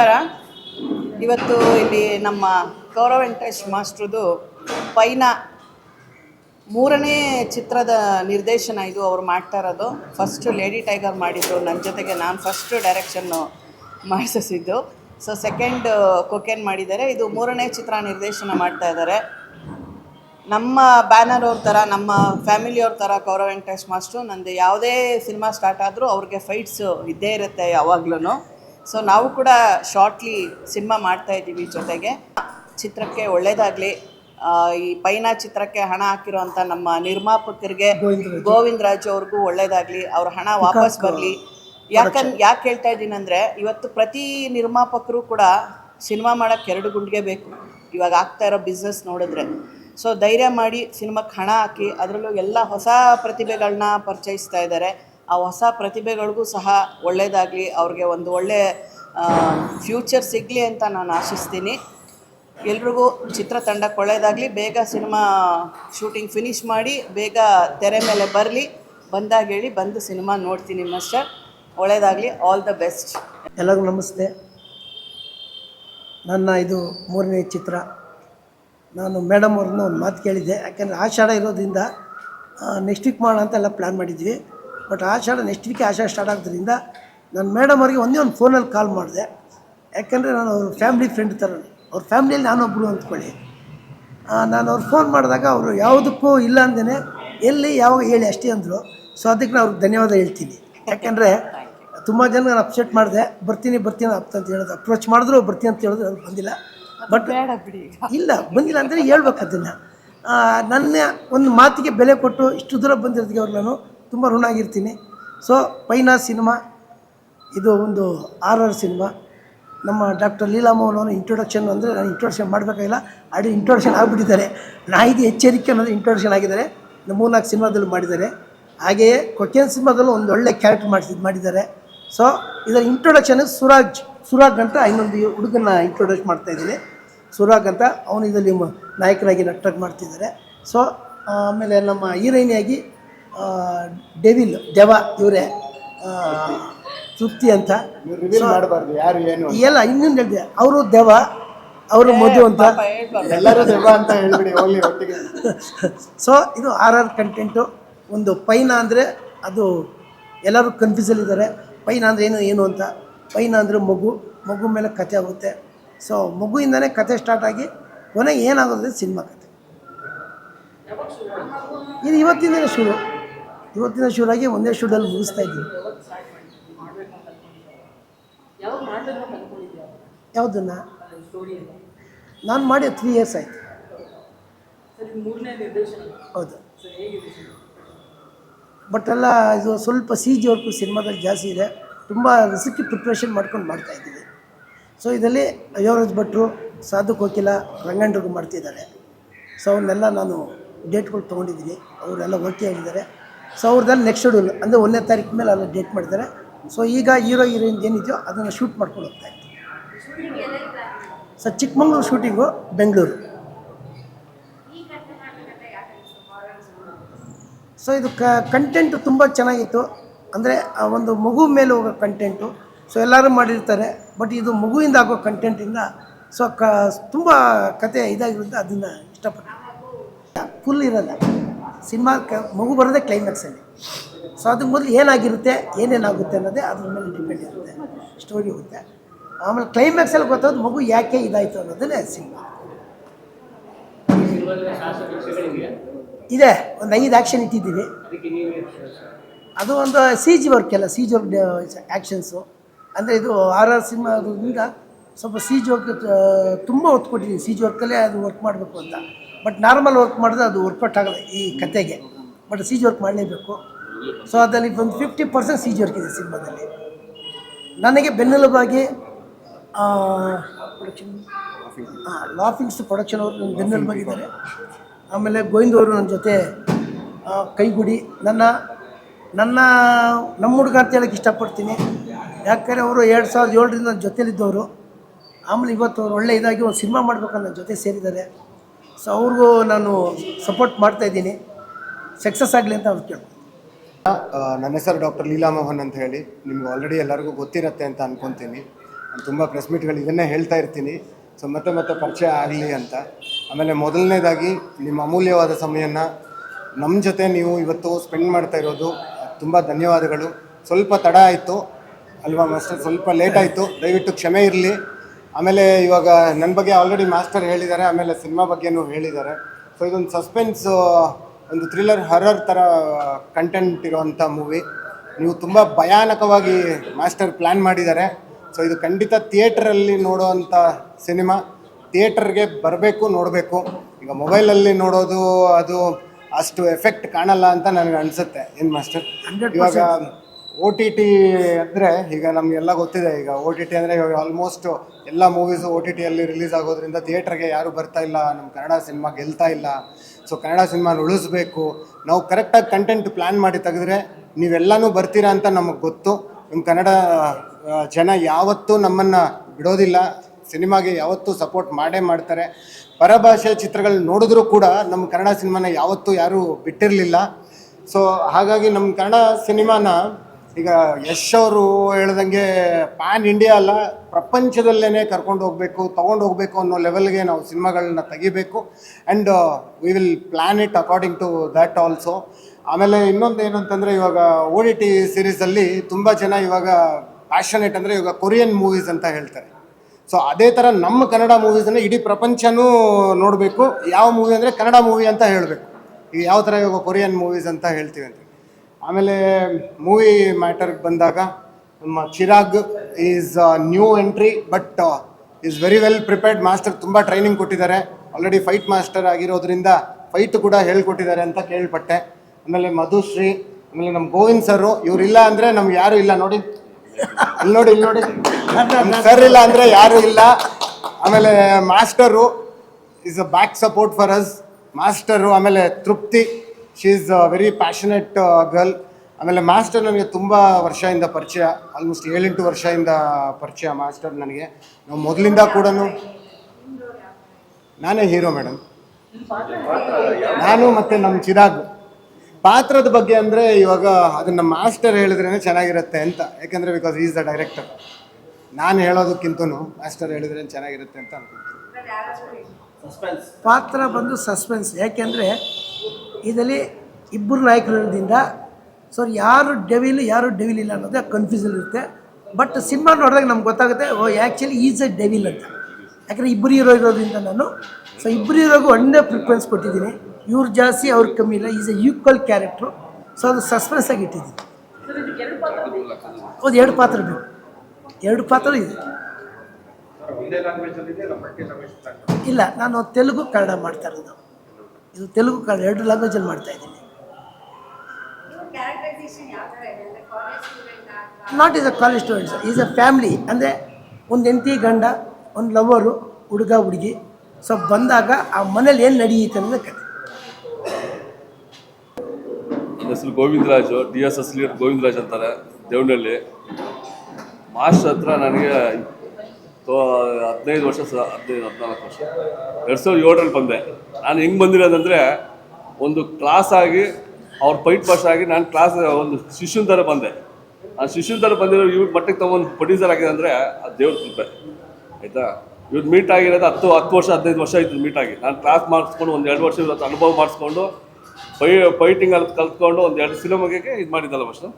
ನಮಸ್ಕಾರ. ಇವತ್ತು ಇಲ್ಲಿ ನಮ್ಮ ಗೌರವ ವೆಂಕಟೇಶ್ ಮಾಸ್ಟ್ರದು ಪೈನ ಮೂರನೇ ಚಿತ್ರದ ನಿರ್ದೇಶನ ಇದು ಅವ್ರು ಮಾಡ್ತಾ ಇರೋದು. ಫಸ್ಟ್ ಲೇಡಿ ಟೈಗರ್ ಮಾಡಿದ್ದು. ನನ್ನ ಜೊತೆಗೆ ನಾನು ಫಸ್ಟ್ ಡೈರೆಕ್ಷನ್ನು ಮಾಡಿಸಿದ್ದು. ಸೊ ಸೆಕೆಂಡ್ ಕೊಕೇನ್ ಮಾಡಿದ್ದಾರೆ. ಇದು ಮೂರನೇ ಚಿತ್ರ ನಿರ್ದೇಶನ ಮಾಡ್ತಾ ಇದ್ದಾರೆ. ನಮ್ಮ ಬ್ಯಾನರ್ ಅವ್ರ ಥರ ನಮ್ಮ ಫ್ಯಾಮಿಲಿಯವ್ರ ಥರ ಗೌರವ ವೆಂಕಟೇಶ್ ಮಾಸ್ಟ್ರು, ನಂದು ಯಾವುದೇ ಸಿನಿಮಾ ಸ್ಟಾರ್ಟ್ ಆದರೂ ಅವ್ರಿಗೆ ಫೈಟ್ಸು ಇದ್ದೇ ಇರುತ್ತೆ ಯಾವಾಗ್ಲೂ ಸೊ ನಾವು ಕೂಡ ಶಾರ್ಟ್ಲಿ ಸಿನಿಮಾ ಮಾಡ್ತಾ ಇದ್ದೀವಿ ಜೊತೆಗೆ. ಚಿತ್ರಕ್ಕೆ ಒಳ್ಳೇದಾಗಲಿ. ಈ ಪೈನಾ ಚಿತ್ರಕ್ಕೆ ಹಣ ಹಾಕಿರೋಂಥ ನಮ್ಮ ನಿರ್ಮಾಪಕರಿಗೆ ಗೋವಿಂದ ರಾಜು ಅವ್ರಿಗೂ ಒಳ್ಳೇದಾಗಲಿ. ಅವ್ರ ಹಣ ವಾಪಸ್ ಬರಲಿ. ಯಾಕನ್ ಯಾಕೆ ಹೇಳ್ತಾ ಇದ್ದೀನಿ ಅಂದರೆ ಇವತ್ತು ಪ್ರತಿ ನಿರ್ಮಾಪಕರು ಕೂಡ ಸಿನಿಮಾ ಮಾಡೋಕ್ಕೆ ಎರಡು ಗುಂಡಿಗೆ ಬೇಕು. ಇವಾಗ ಆಗ್ತಾ ಇರೋ ಬಿಸ್ನೆಸ್ ನೋಡಿದ್ರೆ. ಸೊ ಧೈರ್ಯ ಮಾಡಿ ಸಿನಿಮಾಕ್ಕೆ ಹಣ ಹಾಕಿ ಅದರಲ್ಲೂ ಎಲ್ಲ ಹೊಸ ಪ್ರತಿಭೆಗಳನ್ನ ಪರಿಚಯಿಸ್ತಾ ಇದ್ದಾರೆ. ಆ ಹೊಸ ಪ್ರತಿಭೆಗಳಿಗೂ ಸಹ ಒಳ್ಳೆಯದಾಗಲಿ ಅವ್ರಿಗೆ ಒಂದು ಒಳ್ಳೆಯ ಫ್ಯೂಚರ್ ಸಿಗಲಿ ಅಂತ ನಾನು ಆಶಿಸ್ತೀನಿ. ಎಲ್ರಿಗೂ ಚಿತ್ರತಂಡಕ್ಕೆ ಒಳ್ಳೆಯದಾಗಲಿ ಬೇಗ ಸಿನಿಮಾ ಶೂಟಿಂಗ್ ಫಿನಿಶ್ ಮಾಡಿ, ಬೇಗ ತೆರೆ ಮೇಲೆ ಬರಲಿ. ಬಂದಾಗ ಹೇಳಿ ಬಂದು ಸಿನಿಮಾ ನೋಡ್ತೀನಿ ಮಾಸ್ಟರ್ ಒಳ್ಳೆಯದಾಗಲಿ ಆಲ್ ದ ಬೆಸ್ಟ್ ಎಲ್ಲರಿಗೂ ನಮಸ್ತೆ. ನನ್ನ ಇದು ಮೂರನೇ ಚಿತ್ರ. ನಾನು ಮೇಡಮ್ ಅವ್ರನ್ನ ಒಂದು ಮಾತು ಕೇಳಿದ್ದೆ. ಯಾಕೆಂದರೆ ಆಷಾಢ ಇರೋದ್ರಿಂದ ನೆಕ್ಸ್ಟ್ ವೀಕ್ ಮಾಡೋಣ ಅಂತೆಲ್ಲ ಪ್ಲ್ಯಾನ್ ಮಾಡಿದ್ವಿ. But Ashadha next week Ashadha start ಆಗೋದ್ರಿಂದ ನಾನು ಮೇಡಮ್ ಅವರಿಗೆ ಒಂದೇ ಒಂದು ಫೋನಲ್ಲಿ ಕಾಲ್ ಮಾಡಿದೆ. ಯಾಕೆಂದರೆ ನಾನು ಅವ್ರ ಫ್ಯಾಮ್ಲಿ ಫ್ರೆಂಡ್ ಥರ ಅವ್ರ ಫ್ಯಾಮ್ಲಿಯಲ್ಲಿ ನಾನೊಬ್ಬರು ಅಂದ್ಕೊಳ್ಳಿ. ನಾನು ಅವ್ರು ಫೋನ್ ಮಾಡಿದಾಗ ಅವರು ಯಾವುದಕ್ಕೂ ಇಲ್ಲ ಅಂದೇ ಎಲ್ಲಿ ಯಾವಾಗ ಹೇಳಿ ಅಷ್ಟೇ ಅಂದರು. ಸೊ ಅದಕ್ಕೆ ನಾನು ಅವ್ರಿಗೆ ಧನ್ಯವಾದ ಹೇಳ್ತೀನಿ. ಯಾಕೆಂದರೆ ತುಂಬ ಜನ ನಾನು ಅಪ್ಸೆಟ್ ಮಾಡಿದೆ. ಬರ್ತೀನಿ ಬರ್ತೀನಿ ಅಂತ ಅಂತ ಹೇಳೋದು ಅಪ್ರೋಚ್ ಮಾಡಿದ್ರು ಬರ್ತೀನಿ ಅಂತ ಹೇಳಿದ್ರು ಅವ್ರು ಬಂದಿಲ್ಲ. ಬಟ್ ಇಲ್ಲ ಬಂದಿಲ್ಲ ಅಂದರೆ ಹೇಳ್ಬೇಕು ಅದನ್ನು. ನನ್ನ ಒಂದು ಮಾತಿಗೆ ಬೆಲೆ ಕೊಟ್ಟು ಇಷ್ಟು ದೂರ ಬಂದಿರೋದಕ್ಕೆ ಅವ್ರು ನಾನು ತುಂಬ ಋಣ ಆಗಿರ್ತೀನಿ ಸೊ ಪೈನಾ ಸಿನಿಮಾ ಇದು ಒಂದು ಆರ್ ಆರ್ ಸಿನಿಮಾ ನಮ್ಮ ಡಾಕ್ಟರ್ ಲೀಲಾಮೋಹನ್ ಇಂಟ್ರೊಡಕ್ಷನ್ ಅಂದರೆ ನಾನು ಇಂಟ್ರೊಡಕ್ಷನ್ ಮಾಡಬೇಕಾಗಿಲ್ಲ. ಆಡಿ ಇಂಟ್ರೊಡಕ್ಷನ್ ಆಗಿಬಿಟ್ಟಿದ್ದಾರೆ. ನಾಯಿದಿ ಎಚ್ಚರಿಕೆ ಅನ್ನೋದು ಇಂಟ್ರೊಡಕ್ಷನ್ ಆಗಿದ್ದಾರೆ. ಮೂರ್ನಾಲ್ಕು ಸಿನಿಮಾದಲ್ಲಿ ಮಾಡಿದ್ದಾರೆ. ಹಾಗೆಯೇ ಕೊಚ್ಚನ್ ಸಿನಿಮಾದಲ್ಲೂ ಒಂದು ಒಳ್ಳೆ ಕ್ಯಾರೆಕ್ಟರ್ ಮಾಡಿಸಿ ಮಾಡಿದ್ದಾರೆ. ಸೊ ಇದರ ಇಂಟ್ರೊಡಕ್ಷನ್ ಸುರಾಜ್ ಸುರಾಜ್ ಅಂತ ಇನ್ನೊಂದು ಹುಡುಗನ ಇಂಟ್ರೊಡ್ಯೂಸ್ ಮಾಡ್ತಾ ಇದ್ದೀನಿ. ಸುರಾಗ್ ಅಂತ ಅವನು ಇದರಲ್ಲಿ ನಾಯಕರಾಗಿ ನಟರಾಗಿ ಮಾಡ್ತಿದ್ದಾರೆ. ಸೊ ಆಮೇಲೆ ನಮ್ಮ ಹೀರೋಯಿನಿಯಾಗಿ ಡೆವಿಲ್ ದೆವ ಇವರೇ ತೃಪ್ತಿ ಅಂತ. ರಿವೀಲ್ ಮಾಡಬಾರ್ದು ಯಾರು ಏನು ಎಲ್ಲ ಇನ್ನೊಂದು ಹೇಳಿದೆ ಅವರು ದೆವ ಅವರು ಮಧು ಅಂತ. ಎಲ್ಲರೂ ದೇವ ಅಂತ ಹೇಳ್ಬಿಡಿ ಒಟ್ಟಿಗೆ. ಸೊ ಇದು ಆರ್ ಆರ್ ಕಂಟೆಂಟು ಒಂದು ಪೈನ ಅಂದರೆ ಅದು ಎಲ್ಲರೂ ಕನ್ಫ್ಯೂಸಲ್ಲಿದ್ದಾರೆ ಪೈನ ಅಂದರೆ ಏನು ಏನು ಅಂತ. ಪೈನ ಅಂದರೆ ಮಗು ಮಗು ಮೇಲೆ ಕತೆ ಆಗುತ್ತೆ. ಸೊ ಮಗುವಿಂದನೇ ಕತೆ ಸ್ಟಾರ್ಟ್ ಆಗಿ ಕೊನೆಗೆ ಏನಾಗೋದ್ರೆ ಸಿನಿಮಾ ಕತೆ. ಇದು ಇವತ್ತಿಂದಲೇ ಶುರು. ಇವತ್ತಿನ ಶುರುವಾಗಿ ಒಂದೇ ಶೂಡಲ್ಲಿ ಮುಗಿಸ್ತಾ ಇದ್ದೀವಿ ಯಾವುದನ್ನ? ನಾನು ಮಾಡಿ ತ್ರೀ ಇಯರ್ಸ್ ಆಯಿತು. ಹೌದು. ಬಟ್ ಎಲ್ಲ ಇದು ಸ್ವಲ್ಪ ಸಿ ಜಿ ವರ್ಕು ಸಿನಿಮಾದಲ್ಲಿ ಜಾಸ್ತಿ ಇದೆ. ತುಂಬ ರಿಸಕ್ಕೆ ಪ್ರಿಪ್ರೇಷನ್ ಮಾಡ್ಕೊಂಡು ಮಾಡ್ತಾ ಇದ್ದೀವಿ. ಸೊ ಇದರಲ್ಲಿ ಯೋರಾಜ್ ಭಟ್ರು ಸಾಧು ಕೋಕಿಲ ರಂಗಣ್ಣರಿಗೂ ಮಾಡ್ತಿದ್ದಾರೆ. ಸೊ ಅವನ್ನೆಲ್ಲ ನಾನು ಡೇಟ್ಗಳು ತೊಗೊಂಡಿದ್ದೀನಿ. ಅವರೆಲ್ಲ ಓಕೆ ಆಗಿದ್ದಾರೆ. ಸೊ ನೆಕ್ಸ್ಟ್ ಶೆಡ್ಯೂಲ್ ಅಂದರೆ ಒಂದನೇ ತಾರೀಕು ಮೇಲೆ ಅಲ್ಲಿ ಡೇಟ್ ಮಾಡಿದ್ದಾರೆ. ಸೊ ಈಗ ಹೀರೋ ಹೀರೋಯಿನ್ ಏನಿದೆಯೋ ಅದನ್ನು ಶೂಟ್ ಮಾಡ್ಕೊಂಡು sir Chikmagalur shooting Bengaluru. So ಇದು ಕ ಕಂಟೆಂಟು ತುಂಬ ಚೆನ್ನಾಗಿತ್ತು. ಅಂದರೆ, ಆ ಒಂದು ಮಗು ಮೇಲೆ ಹೋಗೋ ಕಂಟೆಂಟು ಸೊ ಎಲ್ಲರೂ ಮಾಡಿರ್ತಾರೆ. ಬಟ್ ಇದು ಮಗುವಿಂದ ಆಗೋ ಕಂಟೆಂಟಿಂದ ಸೊ ಕ, ತುಂಬ ಕತೆ ಇದಾಗಿರುತ್ತೆ ಅದನ್ನು ಇಷ್ಟಪಟ್ಟು ಫುಲ್ ಇರಲ್ಲ. ಸಿನಿಮಾ ಮಗು ಬರೋದೇ ಕ್ಲೈಮ್ಯಾಕ್ಸಲ್ಲಿ ಸೊ ಅದಕ್ಕೆ ಮೊದಲು ಏನಾಗಿರುತ್ತೆ, ಏನೇನಾಗುತ್ತೆ ಅನ್ನೋದೇ ಅದ್ರ ಮೇಲೆ ಡಿಪೆಂಡ್ ಇರುತ್ತೆ. ಸ್ಟೋರಿ ಹೋಗುತ್ತೆ ಆಮೇಲೆ ಕ್ಲೈಮ್ಯಾಕ್ಸಲ್ಲಿ ಗೊತ್ತಾಗೋದು ಮಗು ಯಾಕೆ ಇದಾಯಿತು ಅನ್ನೋದನ್ನೇ ಸಿನಿಮಾ. ಇದೆ, ಒಂದು ಐದು ಆ್ಯಕ್ಷನ್ ಇಟ್ಟಿದ್ದೀವಿ. ಅದು ಒಂದು ಸಿ ಜಿ ವರ್ಕ್ ಎಲ್ಲ ಸಿ ಜಿ ವರ್ಕ್ ಆ್ಯಕ್ಷನ್ಸು ಅಂದರೆ ಇದು ಆರ್ ಆರ್ ಸಿನಿಮಾ ಅದರಿಂದ ಸ್ವಲ್ಪ ಸಿ ಜಿ ವರ್ಕ್ ತುಂಬ ಒತ್ತು ಕೊಟ್ಟಿದ್ದೀನಿ ಸಿ ಜಿ ವರ್ಕಲ್ಲೇ ಅದು ವರ್ಕ್ ಮಾಡಬೇಕು ಅಂತ. ಬಟ್ ನಾರ್ಮಲ್ ವರ್ಕ್ ಮಾಡಿದ್ರೆ ಅದು ವರ್ಕೌಟ್ ಆಗಲ್ಲ ಈ ಕತೆಗೆ. ಬಟ್ ಸಿ ಜಿ ವರ್ಕ್ ಮಾಡಲೇಬೇಕು. ಸೊ ಅದರಲ್ಲಿ ಒಂದು fifty percent C G work ಇದೆ ಸಿನಿಮಾದಲ್ಲಿ. ನನಗೆ ಬೆನ್ನೆಲುಬಾಗಿ ಪ್ರೊಡಕ್ಷನ್ ಲಾಫಿಂಗ್ಸ್ ಪ್ರೊಡಕ್ಷನ್ ಅವರು ನನ್ನ ಬೆನ್ನೆಲುಬಾಗಿದ್ದಾರೆ ಆಮೇಲೆ ಗೋವಿಂದ್ ಅವರು ನನ್ನ ಜೊತೆ ಕೈಗುಡಿ ನನ್ನ ನನ್ನ, ನಮ್ಮ ಹುಡುಗ ಅಂತ ಹೇಳಕ್ಕೆ ಇಷ್ಟಪಡ್ತೀನಿ. ಯಾಕಂದರೆ ಅವರು ಎರಡು ಸಾವಿರದ ಏಳರಿಂದ ನನ್ನ ಜೊತೆಲಿದ್ದವರು. ಆಮೇಲೆ ಇವತ್ತು ಅವ್ರು ಒಳ್ಳೆ ಇದಾಗಿ ಒಂದು ಸಿನಿಮಾ ಮಾಡ್ಬೇಕಂತ ನನ್ನ ಜೊತೆ ಸೇರಿದ್ದಾರೆ. ಸೊ ಅವ್ರಿಗೂ ನಾನು ಸಪೋರ್ಟ್ ಮಾಡ್ತಾ ಇದ್ದೀನಿ. ಸಕ್ಸಸ್ ಆಗಲಿ ಅಂತ ಅವ್ರು ಕೇಳ್ತೀನಿ ನನ್ನ ಹೆಸರು ಡಾಕ್ಟರ್ ಲೀಲಾ ಮೋಹನ್ ಅಂತ ಹೇಳಿ. ನಿಮ್ಗೆ ಆಲ್ರೆಡಿ ಎಲ್ಲರಿಗೂ ಗೊತ್ತಿರತ್ತೆ ಅಂತ ಅನ್ಕೊತೀನಿ. ನಾನು ತುಂಬ ಪ್ರೆಸ್ ಮೀಟ್ಗಳು ಇದನ್ನೇ ಹೇಳ್ತಾ ಇರ್ತೀನಿ. ಸೊ ಮತ್ತೆ ಮತ್ತೆ ಪರಿಚಯ ಆಗಲಿ ಅಂತ. ಆಮೇಲೆ ಮೊದಲನೇದಾಗಿ ನಿಮ್ಮ ಅಮೂಲ್ಯವಾದ ಸಮಯನ ನಮ್ಮ ಜೊತೆ ನೀವು ಇವತ್ತು ಸ್ಪೆಂಡ್ ಮಾಡ್ತಾ ಇರೋದು ತುಂಬ ಧನ್ಯವಾದಗಳು. ಸ್ವಲ್ಪ ತಡ ಆಯಿತು. ಅಲ್ವಾ ಮಾಸ್ಟರ್? ಸ್ವಲ್ಪ ಲೇಟ್ ಆಯಿತು. ದಯವಿಟ್ಟು ಕ್ಷಮೆ ಇರಲಿ. ಆಮೇಲೆ ಇವಾಗ ನನ್ನ ಬಗ್ಗೆ ಆಲ್ರೆಡಿ ಮಾಸ್ಟರ್ ಹೇಳಿದ್ದಾರೆ ಆಮೇಲೆ ಸಿನಿಮಾ ಬಗ್ಗೆನೂ ಹೇಳಿದ್ದಾರೆ. ಸೊ ಇದೊಂದು ಸಸ್ಪೆನ್ಸ್ ಒಂದು ಥ್ರಿಲ್ಲರ್ ಹರರ್ ಥರ ಕಂಟೆಂಟ್ ಇರೋವಂಥ ಮೂವಿ ನೀವು ತುಂಬ ಭಯಾನಕವಾಗಿ ಮಾಸ್ಟರ್ ಪ್ಲ್ಯಾನ್ ಮಾಡಿದ್ದಾರೆ. ಸೊ ಇದು ಖಂಡಿತ ಥಿಯೇಟ್ರಲ್ಲಿ ನೋಡೋವಂಥ ಸಿನಿಮಾ ಥಿಯೇಟರ್ಗೆ ಬರಬೇಕು ನೋಡಬೇಕು. ಈಗ ಮೊಬೈಲಲ್ಲಿ ನೋಡೋದು ಅದು ಅಷ್ಟು ಎಫೆಕ್ಟ್ ಕಾಣಲ್ಲ ಅಂತ ನನಗೆ ಅನಿಸುತ್ತೆ. ಏನು ಮಾಸ್ಟರ್ ಇವಾಗ ಓ ಟಿ ಟಿ ಅಂದರೆ ಈಗ ನಮಗೆಲ್ಲ ಗೊತ್ತಿದೆ, ಈಗ ಓ ಟಿ ಟಿ ಅಂದರೆ ಇವಾಗ ಆಲ್ಮೋಸ್ಟ್ ಎಲ್ಲ ಮೂವೀಸು ಓ ಟಿ ಟಿಯಲ್ಲಿ ರಿಲೀಸ್ ಆಗೋದ್ರಿಂದ ಥಿಯೇಟ್ರಿಗೆ ಯಾರೂ ಬರ್ತಾ ಇಲ್ಲ ನಮ್ಮ ಕನ್ನಡ ಸಿನಿಮಾ ಗೆಲ್ತಾ ಇಲ್ಲ. ಸೊ ಕನ್ನಡ ಸಿನಿಮಾನ ಉಳಿಸ್ಬೇಕು. ನಾವು ಕರೆಕ್ಟಾಗಿ ಕಂಟೆಂಟ್ ಪ್ಲ್ಯಾನ್ ಮಾಡಿ ತೆಗೆದ್ರೆ ನೀವೆಲ್ಲನೂ ಬರ್ತೀರಾ ಅಂತ ನಮಗೆ ಗೊತ್ತು. ನಮ್ಮ ಕನ್ನಡ ಜನ ಯಾವತ್ತೂ ನಮ್ಮನ್ನು ಬಿಡೋದಿಲ್ಲ. ಸಿನಿಮಾಗೆ ಯಾವತ್ತೂ ಸಪೋರ್ಟ್ ಮಾಡೇ ಮಾಡ್ತಾರೆ. ಪರಭಾಷೆ ಚಿತ್ರಗಳು ನೋಡಿದ್ರೂ ಕೂಡ ನಮ್ಮ ಕನ್ನಡ ಸಿನಿಮಾನ ಯಾವತ್ತೂ ಯಾರೂ ಬಿಟ್ಟಿರಲಿಲ್ಲ. ಸೊ ಹಾಗಾಗಿ ನಮ್ಮ ಕನ್ನಡ ಸಿನಿಮಾನ ಈಗ ಯಶ್ ಅವರು ಹೇಳ್ದಂಗೆ ಪ್ಯಾನ್ ಇಂಡಿಯಾ ಅಲ್ಲ ಪ್ರಪಂಚದಲ್ಲೇ ಕರ್ಕೊಂಡು ಹೋಗಬೇಕು, ತೊಗೊಂಡು ಹೋಗಬೇಕು ಅನ್ನೋ ಲೆವೆಲ್ಗೆ ನಾವು ಸಿನಿಮಾಗಳನ್ನ ತೆಗಿಬೇಕು. And we will plan it according to that also ಆಮೇಲೆ ಇನ್ನೊಂದು ಏನಂತಂದರೆ ಇವಾಗ ಓ ಟಿ ಟಿ ಸೀರೀಸಲ್ಲಿ ತುಂಬ ಜನ ಇವಾಗ ಪ್ಯಾಷನೇಟ್ ಅಂದರೆ ಇವಾಗ ಕೊರಿಯನ್ ಮೂವೀಸ್ ಅಂತ ಹೇಳ್ತಾರೆ. ಸೊ ಅದೇ ಥರ ನಮ್ಮ ಕನ್ನಡ ಮೂವೀಸನ್ನು ಇಡೀ ಪ್ರಪಂಚನೂ ನೋಡಬೇಕು. ಯಾವ ಮೂವಿ ಅಂದರೆ ಕನ್ನಡ ಮೂವಿ ಅಂತ ಹೇಳಬೇಕು. ಈಗ ಯಾವ ಥರ ಇವಾಗ ಕೊರಿಯನ್ ಮೂವೀಸ್ ಅಂತ ಹೇಳ್ತೀವಿ ಅಂತ. ಆಮೇಲೆ ಮೂವಿ ಮ್ಯಾಟರ್ಗೆ ಬಂದಾಗ ನಮ್ಮ Chirag is new entry, but is very well prepared. Master ತುಂಬ ಟ್ರೈನಿಂಗ್ ಕೊಟ್ಟಿದ್ದಾರೆ. ಆಲ್ರೆಡಿ ಫೈಟ್ ಮಾಸ್ಟರ್ ಆಗಿರೋದ್ರಿಂದ ಫೈಟ್ ಕೂಡ ಹೇಳ್ಕೊಟ್ಟಿದ್ದಾರೆ ಅಂತ ಕೇಳ್ಪಟ್ಟೆ. ಆಮೇಲೆ ಮಧುಶ್ರೀ, ಆಮೇಲೆ ನಮ್ಮ ಗೋವಿಂದ್ ಸರು ಇವರಿಲ್ಲ ಅಂದರೆ ನಮ್ಗೆ ಯಾರು ಇಲ್ಲ ನೋಡಿ. ಇಲ್ಲಿ ನೋಡಿ ಇಲ್ಲಿ ನೋಡಿ. ಸರ್ ಇಲ್ಲ ಅಂದರೆ ಯಾರು ಇಲ್ಲ. ಆಮೇಲೆ master is a back support for us master, ಆಮೇಲೆ Trupti. She is very passionate girl ಆಮೇಲೆ ಮಾಸ್ಟರ್ ನನಗೆ ತುಂಬ ವರ್ಷದಿಂದ ಪರಿಚಯ ಆಲ್ಮೋಸ್ಟ್ ಏಳೆಂಟು ವರ್ಷದಿಂದ ಪರಿಚಯ ಮಾಸ್ಟರ್ ನನಗೆ. ನಾವು ಮೊದಲಿಂದ ಕೂಡ ನಾನೇ ಹೀರೋ ಮೇಡಮ್ ನಾನು ಮತ್ತು ನಮ್ಮ ಚಿರಾಗ್. ಪಾತ್ರದ ಬಗ್ಗೆ ಅಂದರೆ ಇವಾಗ ಅದನ್ನು ಮಾಸ್ಟರ್ ಹೇಳಿದ್ರೇ ಚೆನ್ನಾಗಿರುತ್ತೆ ಅಂತ. ಯಾಕೆಂದರೆ ಬಿಕಾಸ್ ಈಸ್ ದ ಡೈರೆಕ್ಟರ್ ನಾನು ಹೇಳೋದಕ್ಕಿಂತನು ಮಾಸ್ಟರ್ ಹೇಳಿದ್ರೆ ಚೆನ್ನಾಗಿರುತ್ತೆ ಅಂತ ಅನ್ಕೊಂತೀನಿ. ಪಾತ್ರ ಬಂದು ಸಸ್ಪೆನ್ಸ್ ಯಾಕೆಂದರೆ ಇದರಲ್ಲಿ ಇಬ್ಬರು ನಾಯಕರಿಂದ ಸೊ ಯಾರು ಡೆವಿಲ್ ಯಾರು ಡೆವಿಲ್ ಇಲ್ಲ ಅನ್ನೋದೇ ಕನ್ಫ್ಯೂಸನ್ ಇರುತ್ತೆ. ಬಟ್ ಸಿನಿಮಾ ನೋಡಿದಾಗ ನಮ್ಗೆ ಗೊತ್ತಾಗುತ್ತೆ, oh actually is a devil ಅಂತ. ಯಾಕಂದರೆ ಇಬ್ಬರು ಹೀರೋ ಇರೋದ್ರಿಂದ ನಾನು ಸೊ ಇಬ್ಬರು ಹೀರೋಗೂ ಒಳ್ಳೆ ಪ್ರಿಫರೆನ್ಸ್ ಕೊಟ್ಟಿದ್ದೀನಿ. ಇವ್ರು ಜಾಸ್ತಿ ಅವ್ರಿಗೆ ಕಮ್ಮಿ ಇಲ್ಲ is a equal character so ಅದು ಸಸ್ಪೆನ್ಸ್ ಆಗಿ ಇಟ್ಟಿದ್ದೀನಿ. ಹೌದು, ಎರಡು ಪಾತ್ರ ಬೇಕು. ಎರಡು ಪಾತ್ರ ಇದೆ. ಇಲ್ಲ, ನಾನು ತೆಲುಗು ಕನ್ನಡ ಮಾಡ್ತಾ ಇರೋದು. ಇದು ತೆಲುಗು ಕನ್ನಡ ಎರಡು ಲ್ಯಾಂಗ್ವೇಜಲ್ಲಿ ಮಾಡ್ತಾ ಇದ್ದೀನಿ. Not is a college students is a family ಅಂದರೆ ಒಂದು ಹೆಂಡತಿ ಗಂಡ ಒಂದು ಲವರು ಹುಡುಗ ಹುಡುಗಿ. ಸೊ ಬಂದಾಗ ಆ ಮನೇಲಿ ಏನು ನಡೆಯುತ್ತೆ ಅನ್ನೋದು ಕತೆ ಹೆಸರು Govindaraju D S S leader Govindaraj ಅಂತಾರೆ ದೇವನಹಳ್ಳಿ. ಮಾಸ್ಟರ್ ಹತ್ರ ನನಗೆ ತೋ ಹದಿನೈದು ವರ್ಷ ಸ ಹದಿನೈದು, ಹದಿನಾಲ್ಕು ವರ್ಷ. ಎರಡು ಸಾವಿರದ ಏಳರಲ್ಲಿ ಬಂದೆ. ನಾನು ಹೆಂಗೆ ಬಂದಿರೋದಂದರೆ, ಒಂದು ಕ್ಲಾಸ್ ಆಗಿ, ಅವ್ರ ಪೈಟ್ ಪಾಸ್ ಆಗಿ ನಾನು ಕ್ಲಾಸ್ ಒಂದು ಶಿಷ್ಯನ ಥರ ಬಂದೆ. ಆ ಶಿಷ್ಯನ ಥರ ಬಂದಿರೋ ಇವ್ರ ಮಟ್ಟಕ್ಕೆ ತಗೊಂಡು ಪ್ರೊಡ್ಯೂಸರ್ ಆಗಿದೆ ಅಂದರೆ ಅದು ದೇವ್ರ ಕೃಪೆ. ಆಯಿತಾ? ಇವ್ರು ಮೀಟ್ ಆಗಿರೋದು ಹತ್ತು ಹತ್ತು ವರ್ಷ, ಹದಿನೈದು ವರ್ಷ ಇದ್ರು ಮೀಟ್ ಆಗಿ. ನಾನು ಕ್ಲಾಸ್ ಮಾಡಿಸ್ಕೊಂಡು ಒಂದು ಎರಡು ವರ್ಷ ಇವ್ರ ಅನುಭವ ಮಾಡಿಸ್ಕೊಂಡು ಪೈ ಫೈಟಿಂಗ್ ಅಲ್ಲಿ ಕಲ್ತ್ಕೊಂಡು ಒಂದು ಎರಡು ಸಿನಿಮಾಗೆ ಇದು ಮಾಡಿದ್ದಲ್ಲ ಫಸ್ಟು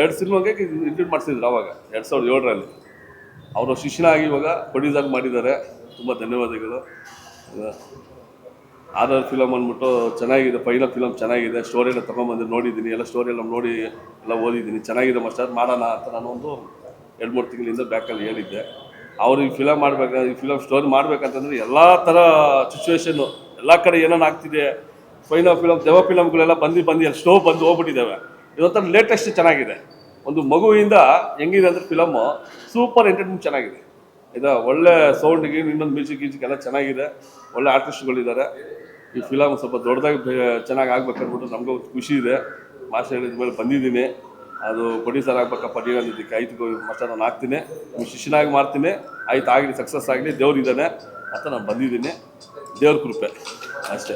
ಎರಡು ಸಿನಿಮಾಗೆ ಇನ್ಕ್ಲೂಡ್ ಮಾಡಿಸಿದ್ರು ಅವಾಗ, ಎರಡು ಸಾವಿರದ ಏಳರಲ್ಲಿ. ಅವರು ಶಿಷ್ಯನಾಗಿ ಇವಾಗ ಪ್ರೊಡ್ಯೂಸರ್ ಮಾಡಿದ್ದಾರೆ. ತುಂಬ ಧನ್ಯವಾದಗಳು. ಆರ್ ಫಿಲಮ್ ಅಂದ್ಬಿಟ್ಟು ಚೆನ್ನಾಗಿದೆ ಫೈನಲ್ ಫಿಲಮ್ ಚೆನ್ನಾಗಿದೆ ಸ್ಟೋರಿ ಎಲ್ಲ ತೊಗೊಂಬಂದು ನೋಡಿದ್ದೀನಿ, ಎಲ್ಲ ಸ್ಟೋರಿ ಎಲ್ಲ ನೋಡಿ, ಎಲ್ಲ ಓದಿದ್ದೀನಿ, ಚೆನ್ನಾಗಿದೆ ಮಾಸ್ಟರ್, ಮಾಡೋಣ ಅಂತ ನಾನು ಒಂದು ಎರಡು ಮೂರು ತಿಂಗಳಿಂದ ಬ್ಯಾಕಲ್ಲಿ ಹೇಳಿದ್ದೆ. ಅವರು ಈ ಫಿಲಮ್ ಮಾಡಬೇಕು, ಈ ಫಿಲಮ್ ಸ್ಟೋರಿ ಮಾಡಬೇಕಂತಂದ್ರೆ ಎಲ್ಲ ಥರ ಸಿಚುವೇಶನ್ನು ಎಲ್ಲ ಕಡೆ ಏನೇನು ಆಗ್ತಿದೆ ಫೈನಲ್ ಫಿಲಮ್ ದೆವ ಫಿಲಮ್ಗಳೆಲ್ಲ ಬಂದು ಬಂದು ಎಲ್ಲ ಸ್ಟೋ ಬಂದು ಹೋಗ್ಬಿಟ್ಟಿದ್ದಾವೆ. ಇದೊಂಥರ ಲೇಟೆಸ್ಟ್ ಚೆನ್ನಾಗಿದೆ. ಒಂದು ಮಗುವಿಂದ ಹೆಂಗಿದೆ ಅಂದರೆ ಫಿಲಮ್ಮು ಸೂಪರ್ ಎಂಟರ್ಟೈನ್ಮೆಂಟ್ ಚೆನ್ನಾಗಿದೆ. ಇದು ಒಳ್ಳೆ ಸೌಂಡ್ಗೆ ಇನ್ನೊಂದು ಮ್ಯೂಸಿಕ್ ಗೀಸಿಕ್ ಎಲ್ಲ ಚೆನ್ನಾಗಿದೆ. ಒಳ್ಳೆ ಆರ್ಟಿಸ್ಟ್ಗಳಿದ್ದಾರೆ ಈ ಫಿಲಮ್ ಸ್ವಲ್ಪ ದೊಡ್ಡದಾಗಿ ಚೆನ್ನಾಗಿ ಆಗ್ಬೇಕು ಅಂದ್ಬಿಟ್ಟು ನಮಗೂ ಖುಷಿ ಇದೆ. ಮಾಸ್ಟರ್ ಹೇಳಿದ ಮೇಲೆ ಬಂದಿದ್ದೀನಿ. ಅದು ಪ್ರೊಡ್ಯೂಸರ್ ಆಗ್ಬೇಕಪ್ಪ ನೀವು ಅಂದಿದ್ದಕ್ಕೆ ಆಯ್ತು ಮಾಸ್ಟರ್ ನಾನು ಆಗ್ತೀನಿ ಶಿಷ್ಯನಾಗಿ ಮಾಡ್ತೀನಿ. ಆಯ್ತು, ಆಗಲಿ ಸಕ್ಸಸ್ ಆಗಲಿ, ದೇವ್ರು ಇದ್ದಾನೆ ಅಂತ ನಾನು ಬಂದಿದ್ದೀನಿ. ದೇವ್ರ ಕೃಪೆ. ಅಷ್ಟೇ.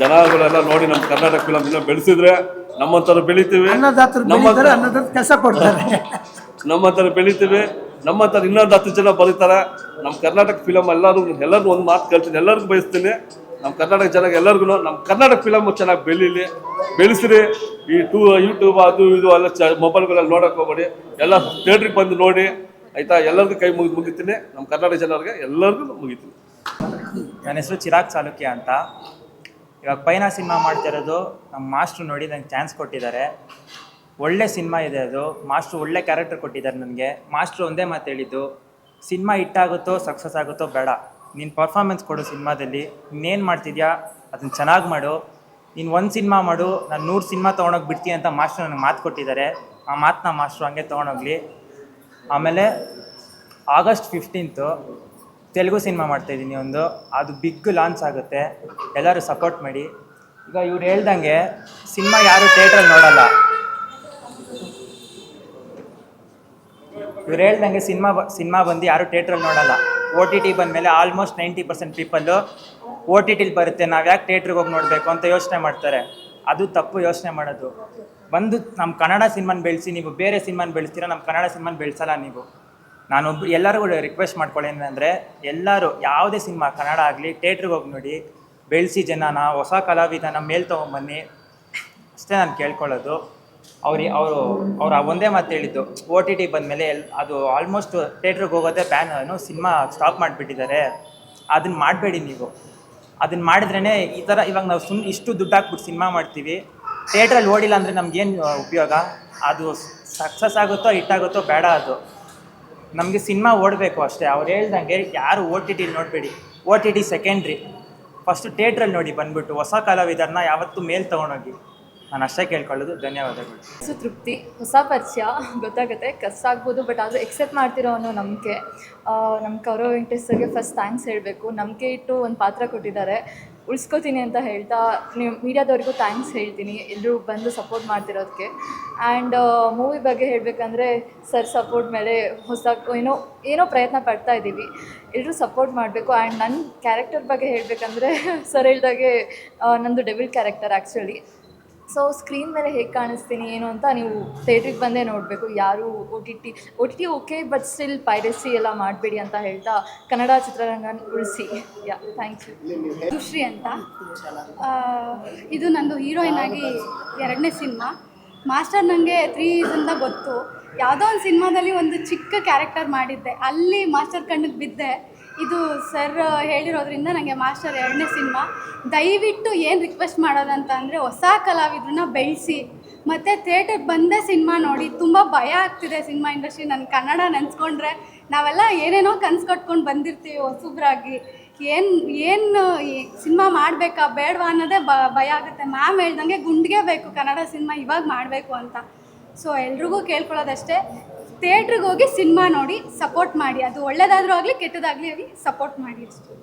ಜನಗಳೆಲ್ಲ ನೋಡಿ ನಮ್ಮ ಕರ್ನಾಟಕ ಫಿಲಮ್ ಇನ್ನೂ ಬೆಳೆಸಿದ್ರೆ ನಮ್ಮಂಥವ್ರು ಬೆಳಿತೀವಿ. ಅನ್ನದಾತರು ನಮ್ಮ ಬೆಳೀತಾರೆ ಅನ್ನದಾತ ಕೆಲಸ ಕೊಡ್ತಾರೆ. ನಮ್ಮ ಹತ್ರ ಬೆಳಿತೀವಿ. ಹತ್ರ ಇನ್ನೊಂದು ಹತ್ತು ಜನ ಬರೀತಾರೆ. ನಮ್ಮ ಕರ್ನಾಟಕ ಫಿಲಮ್ ಎಲ್ಲರೂ ಎಲ್ಲರೂ ಒಂದು ಮಾತು ಕಳ್ತೀನಿ. ಎಲ್ಲರಿಗೂ ಬಯಸ್ತೀನಿ. ನಮ್ಮ ಕರ್ನಾಟಕ ಜನ ಎಲ್ಲರಿಗೂ ನಮ್ಮ ಕರ್ನಾಟಕ ಫಿಲಮ್ ಚೆನ್ನಾಗಿ ಬೆಳೀಲಿ. ಬೆಳೆಸ್ರಿ. ಈ ಟೂ ಯೂಟ್ಯೂಬ್ ಅದು ಇದು ಎಲ್ಲ ಚ ಮೊಬೈಲ್ಗಳಲ್ಲಿ ನೋಡೋಕೆ ಹೋಗ್ಬೇಡಿ. ಎಲ್ಲ ಥಿಯೇಟ್ರಿಗೆ ಬಂದು ನೋಡಿ. ಆಯ್ತಾ? ಎಲ್ಲರಿಗೂ ಕೈ ಮುಗಿದು ಮುಗಿತೀನಿ. ನಮ್ಮ ಕರ್ನಾಟಕ ಜನರಿಗೆ ಎಲ್ಲರಿಗೂ ಮುಗಿತೀನಿ. ನನ್ನ ಹೆಸರು ಚಿರಾಗ್ ಚಾಲುಕ್ಯ ಅಂತ. ಇವಾಗ ಪೈನ ಸಿನಿಮಾ ಮಾಡ್ತಿರೋದು ನಮ್ಮ ಮಾಸ್ಟ್ರು ನೋಡಿ ನಂಗೆ ಚಾನ್ಸ್ ಕೊಟ್ಟಿದ್ದಾರೆ. ಒಳ್ಳೆ ಸಿನಿಮಾ ಇದೆ ಅದು. ಮಾಸ್ಟ್ರು ಒಳ್ಳೆ ಕ್ಯಾರೆಕ್ಟರ್ ಕೊಟ್ಟಿದ್ದಾರೆ ನನಗೆ. ಮಾಸ್ಟ್ರು ಒಂದೇ ಮಾತು ಹೇಳಿದ್ದು, ಸಿನಿಮಾ ಹಿಟ್ಟಾಗುತ್ತೋ ಸಕ್ಸಸ್ ಆಗುತ್ತೋ ಬೇಡ. ನೀನು ಪರ್ಫಾರ್ಮೆನ್ಸ್ ಕೊಡು ಸಿನಿಮಾದಲ್ಲಿ. ಇನ್ನೇನು ಮಾಡ್ತಿದ್ಯಾ? ಅದನ್ನು ಚೆನ್ನಾಗಿ ಮಾಡು. ನೀನು ಒಂದು ಸಿನಿಮಾ ಮಾಡು, ನಾನು ನೂರು ಸಿನಿಮಾ ತೊಗೊಂಡೋಗಿ ಬಿಡ್ತೀನಿ ಅಂತ ಮಾಸ್ಟ್ರು ನನಗೆ ಮಾತು ಕೊಟ್ಟಿದ್ದಾರೆ. ಆ ಮಾತನ್ನ ಮಾಸ್ಟ್ರು ಹಂಗೆ ತೊಗೊಂಡೋಗ್ಲಿ. ಆಮೇಲೆ ಆಗಸ್ಟ್ ಫಿಫ್ಟೀನ್ತು ತೆಲುಗು ಸಿನಿಮಾ ಮಾಡ್ತಾಯಿದ್ದೀನಿ ಒಂದು. ಅದು ಬಿಗ್ ಲಾಂಚ್ ಆಗುತ್ತೆ. ಎಲ್ಲರೂ ಸಪೋರ್ಟ್ ಮಾಡಿ. ಈಗ ಇವ್ರು ಹೇಳ್ದಂಗೆ ಸಿನಿಮಾ ಯಾರು ಥಿಯೇಟ್ರಲ್ಲಿ ನೋಡಲ್ಲ. ಇವ್ರು ಹೇಳ್ದಂಗೆ ಸಿನಿಮಾ ಸಿನಿಮಾ ಬಂದು ಯಾರು ಥಿಯೇಟ್ರಲ್ಲಿ ನೋಡಲ್ಲ. ಒ ಟಿ ಟಿ ಬಂದಮೇಲೆ almost ninety percent people O T ಟಿಲಿ ಬರುತ್ತೆ. ನಾವು ಯಾಕೆ ಥಿಯೇಟ್ರಿಗೆ ಹೋಗಿ ನೋಡಬೇಕು ಅಂತ ಯೋಚನೆ ಮಾಡ್ತಾರೆ. ಅದು ತಪ್ಪು ಯೋಚನೆ ಮಾಡೋದು. ಬಂದು ನಮ್ಮ ಕನ್ನಡ ಸಿನಿಮಾನ ಬೆಳೆಸಿ ನೀವು ಬೇರೆ ಸಿನಿಮಾನ ಬೆಳೆಸ್ತೀರಾ ನಮ್ಮ ಕನ್ನಡ ಸಿನಿಮಾನ ಬೆಳೆಸಲ್ಲ ನೀವು. ನಾನೊಬ್ಬ ಎಲ್ಲರಿಗೂ ರಿಕ್ವೆಸ್ಟ್ ಮಾಡ್ಕೊಳ್ಳಿ ಅಂದರೆ ಎಲ್ಲರೂ ಯಾವುದೇ ಸಿನಿಮಾ, ಕನ್ನಡ ಆಗಲಿ ಥಿಯೇಟ್ರಿಗೆ ಹೋಗಿ ನೋಡಿ, ಬೆಳೆಸಿ ಜನನ, ಹೊಸ ಕಲಾವಿದನ ಮೇಲೆ ತೊಗೊಂಬನ್ನಿ. ಅಷ್ಟೇ ನಾನು ಕೇಳ್ಕೊಳ್ಳೋದು. ಅವ್ರಿ ಅವರು ಅವ್ರು ಒಂದೇ ಮಾತು ಹೇಳಿದ್ದು ಓ ಟಿ ಟಿ ಬಂದಮೇಲೆ ಎಲ್ ಅದು ಆಲ್ಮೋಸ್ಟ್ ಥಿಯೇಟ್ರಿಗೆ ಹೋಗೋದೇ ಬ್ಯಾನ್ ಸಿನಿಮಾ ಸ್ಟಾಪ್ ಮಾಡಿಬಿಟ್ಟಿದ್ದಾರೆ. ಅದನ್ನು ಮಾಡಬೇಡಿ ನೀವು. ಅದನ್ನು ಮಾಡಿದ್ರೇ ಈ ಥರ ಇವಾಗ ನಾವು ಸುಮ್ಮನೆ ಇಷ್ಟು ದುಡ್ಡು ಹಾಕ್ಬಿಟ್ಟು ಸಿನಿಮಾ ಮಾಡ್ತೀವಿ. ಥಿಯೇಟ್ರಲ್ಲಿ ಓಡಿಲ್ಲ ಅಂದರೆ ನಮ್ಗೇನು ಉಪಯೋಗ? ಅದು ಸಕ್ಸಸ್ ಆಗುತ್ತೋ ಹಿಟ್ಟಾಗುತ್ತೋ ಬೇಡ ಅದು. ನಮಗೆ ಸಿನಿಮಾ ಓಡಬೇಕು ಅಷ್ಟೇ. ಅವ್ರು ಹೇಳ್ದಂಗೆ ಯಾರು ಓ ಟಿ ಟಿಲಿ ನೋಡಬೇಡಿ. O T T secondary first ಥಿಯೇಟ್ರಲ್ಲಿ ನೋಡಿ ಬಂದ್ಬಿಟ್ಟು. ಹೊಸ ಕಲಾವಿದರನ್ನ ಯಾವತ್ತೂ ಮೇಲೆ ತೊಗೊಂಡೋಗಿ. ನಾನು ಅಷ್ಟೇ ಕೇಳ್ಕೊಳ್ಳೋದು, ಧನ್ಯವಾದಗಳು. ಹೆಸರು ತೃಪ್ತಿ, ಹೊಸ ಪರಿಚಯ, ಗೊತ್ತಾಗುತ್ತೆ ಕಷ್ಟ ಆಗ್ಬೋದು ಬಟ್ ಆದರೂ ಎಕ್ಸೆಪ್ಟ್ ಮಾಡ್ತಿರೋ ಅನ್ನೋ ನಂಬಿಕೆ ನಮ್ಮ ಕೌರವ ವೆಂಕಟೇಶ್ವರ್ಗೆ ಫಸ್ಟ್ ಥ್ಯಾಂಕ್ಸ್ ಹೇಳಬೇಕು. ನಂಬಿಕೆ ಇಟ್ಟು ಒಂದು ಪಾತ್ರ ಕೊಟ್ಟಿದ್ದಾರೆ. ಉಳಿಸ್ಕೋತೀನಿ ಅಂತ ಹೇಳ್ತಾ, ನೀವು ಮೀಡಿಯಾದವ್ರಿಗೂ ಥ್ಯಾಂಕ್ಸ್ ಹೇಳ್ತೀನಿ. ಎಲ್ಲರೂ ಬಂದು ಸಪೋರ್ಟ್ ಮಾಡ್ತಿರೋದಕ್ಕೆ ಆ್ಯಂಡ್ ಮೂವಿ ಬಗ್ಗೆ ಹೇಳಬೇಕಂದ್ರೆ ಸರ್ ಸಪೋರ್ಟ್ ಮೇಲೆ ಹೊಸ, ಏನೋ ಏನೋ ಪ್ರಯತ್ನ ಪಡ್ತಾ ಇದ್ದೀವಿ. ಎಲ್ಲರೂ ಸಪೋರ್ಟ್ ಮಾಡಬೇಕು. ಆ್ಯಂಡ್ ನನ್ನ ಕ್ಯಾರೆಕ್ಟರ್ ಬಗ್ಗೆ ಹೇಳಬೇಕಂದ್ರೆ ಸರ್ ಹೇಳ್ದಾಗೆ ನಂದು devil character actually so screen ಮೇಲೆ ಹೇಗೆ ಕಾಣಿಸ್ತೀನಿ, ಏನು ಅಂತ ನೀವು ಥಿಯೇಟ್ರಿಗೆ ಬಂದೇ ನೋಡಬೇಕು. ಯಾರು O T T O T T okay but still piracy ಎಲ್ಲ ಮಾಡಬೇಡಿ ಅಂತ ಹೇಳ್ತಾ ಕನ್ನಡ ಚಿತ್ರರಂಗನ ಉಳಿಸಿ. ಯಾ ಥ್ಯಾಂಕ್ ಯು ಸುಶ್ರೀ ಅಂತ. ಇದು ನಂದು ಹೀರೋಯಿನ್ ಆಗಿ ಎರಡನೇ ಸಿನಿಮಾ ಮಾಸ್ಟರ್ ನನಗೆ ತ್ರೀ ಇಂದ ಗೊತ್ತು. ಯಾವುದೋ ಒಂದು ಸಿನಿಮಾದಲ್ಲಿ ಒಂದು ಚಿಕ್ಕ ಕ್ಯಾರೆಕ್ಟರ್ ಮಾಡಿದ್ದೆ. ಅಲ್ಲಿ ಮಾಸ್ಟರ್ ಕಣ್ಣಿಗೆ ಬಿದ್ದೆ. ಇದು ಸರ್ ಹೇಳಿರೋದ್ರಿಂದ ನನಗೆ ಮಾಸ್ಟರ್ ಎರಡನೇ ಸಿನಿಮಾ. ದಯವಿಟ್ಟು ಏನು ರಿಕ್ವೆಸ್ಟ್ ಮಾಡೋದಂತ ಅಂದರೆ ಹೊಸ ಕಲಾವಿದ್ರನ್ನ ಬೆಳೆಸಿ. ಮತ್ತು ಥಿಯೇಟರ್ಗೆ ಬಂದೇ ಸಿನಿಮಾ ನೋಡಿ, ತುಂಬ ಭಯ ಆಗ್ತಿದೆ ಸಿನಿಮಾ ಇಂಡಸ್ಟ್ರಿ ನನ್ನ ಕನ್ನಡ ನೆನೆಸ್ಕೊಂಡ್ರೆ. ನಾವೆಲ್ಲ ಏನೇನೋ ಕನ್ಸು ಕಟ್ಕೊಂಡು ಬಂದಿರ್ತೀವಿ ಹೊಸಬ್ರಾಗಿ. ಏನು ಏನು ಈ ಸಿನಿಮಾ ಮಾಡಬೇಕಾ, ಬೇಡವಾ ಅನ್ನೋದೇ ಬ, ಭಯ ಆಗುತ್ತೆ. ಮ್ಯಾಮ್ ಹೇಳ್ದಂಗೆ ಗುಂಡಿಗೆ ಬೇಕು, ಕನ್ನಡ ಸಿನಿಮಾ ಇವಾಗ ಮಾಡಬೇಕು ಅಂತ. ಸೊ ಎಲ್ರಿಗೂ ಕೇಳ್ಕೊಳ್ಳೋದಷ್ಟೇ. ಥಿಯೇಟ್ರಿಗೆ ಹೋಗಿ ಸಿನಿಮಾ ನೋಡಿ ಸಪೋರ್ಟ್ ಮಾಡಿ. ಅದು ಒಳ್ಳೇದಾದರೂ ಆಗಲಿ ಕೆಟ್ಟದಾಗಲಿ ಆಗಲಿ ಸಪೋರ್ಟ್ ಮಾಡಿ ಅಷ್ಟೇ.